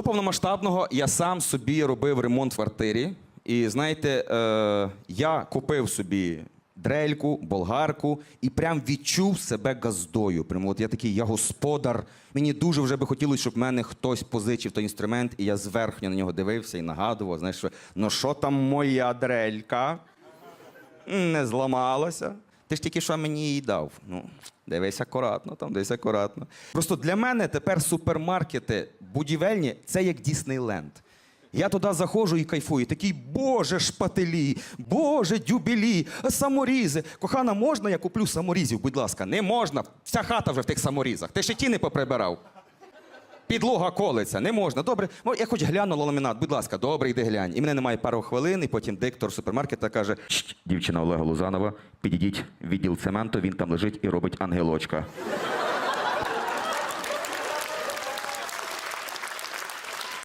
До повномасштабного я сам собі робив ремонт квартирі. І знаєте, е, я купив собі дрельку, болгарку і прям відчув себе газдою. Прямо от я такий, я господар. Мені дуже вже би хотілося, щоб в мене хтось позичив той інструмент, і я зверхньо на нього дивився і нагадував, знаєш, що ну що там моя дрелька? Не зламалася. Ти ж тільки що мені її дав. Ну, дивись акуратно, там дивись акуратно. Просто для мене тепер супермаркети будівельні це як Діснейленд. Я туди заходжу і кайфую. Такий, боже, шпателі, боже, дюбелі, саморізи. Кохана, можна я куплю саморізів? Будь ласка, не можна. Вся хата вже в тих саморізах. Ти ще ті не поприбирав. Підлога колиться, не можна. Добре, я хоч гляну ламінат, будь ласка, добре, йди глянь. І мене немає пару хвилин, і потім диктор супермаркета каже: «Шт, дівчина Олега Лузанова, підійдіть відділ цементу, він там лежить і робить ангелочка.